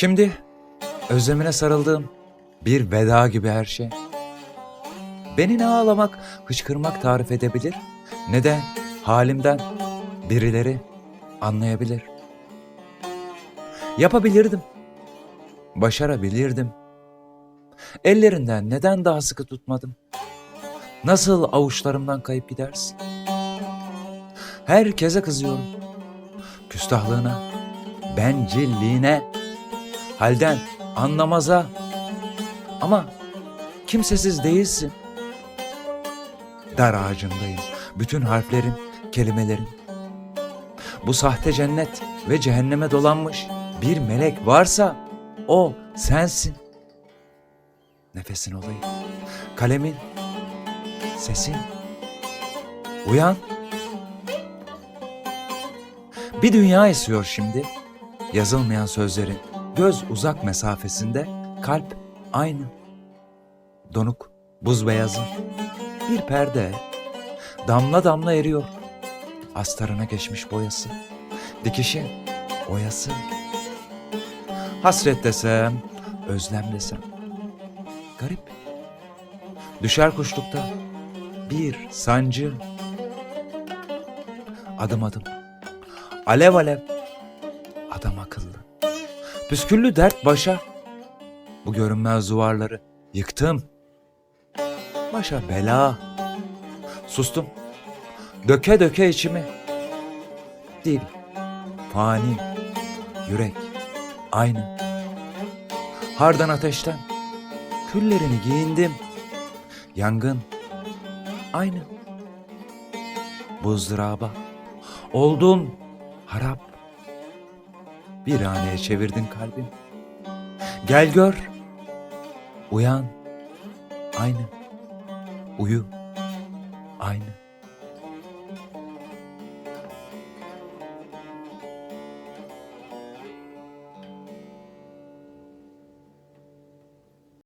Şimdi özlemine sarıldığım bir veda gibi her şey. Beni ne ağlamak, hıçkırmak tarif edebilir ne de halimden birileri anlayabilir. Yapabilirdim. Başarabilirdim. Ellerinden neden daha sıkı tutmadım? Nasıl avuçlarımdan kayıp gidersin? Herkese kızıyorum. Küstahlığına, bencilliğine, halden anlamaza. Ama kimsesiz değilsin. Dar ağacındayım. Bütün harflerin, kelimelerin. Bu sahte cennet ve cehenneme dolanmış bir melek varsa o sensin. Nefesin olayım. Kalemin, sesin. Uyan. Bir dünya esiyor şimdi. Yazılmayan sözlerin göz uzak mesafesinde kalp aynı. Donuk, buz beyazı. Bir perde damla damla eriyor. Astarına geçmiş boyası. Dikişi, oyası. Hasret desem, özlem desem. Garip. Düşer kuşlukta bir sancı. Adım adım. Alev alev. Adam akıllı. Püsküllü dert başa. Bu görünmez duvarları yıktım. Başa bela. Sustum. Döke döke içimi. Dil, fani, yürek, aynı. Hardan ateşten, küllerini giyindim. Yangın, aynı. Buzdıraba, oldun harap. Bir haneye çevirdin kalbim. Gel gör, uyan, aynı. Uyu, aynı.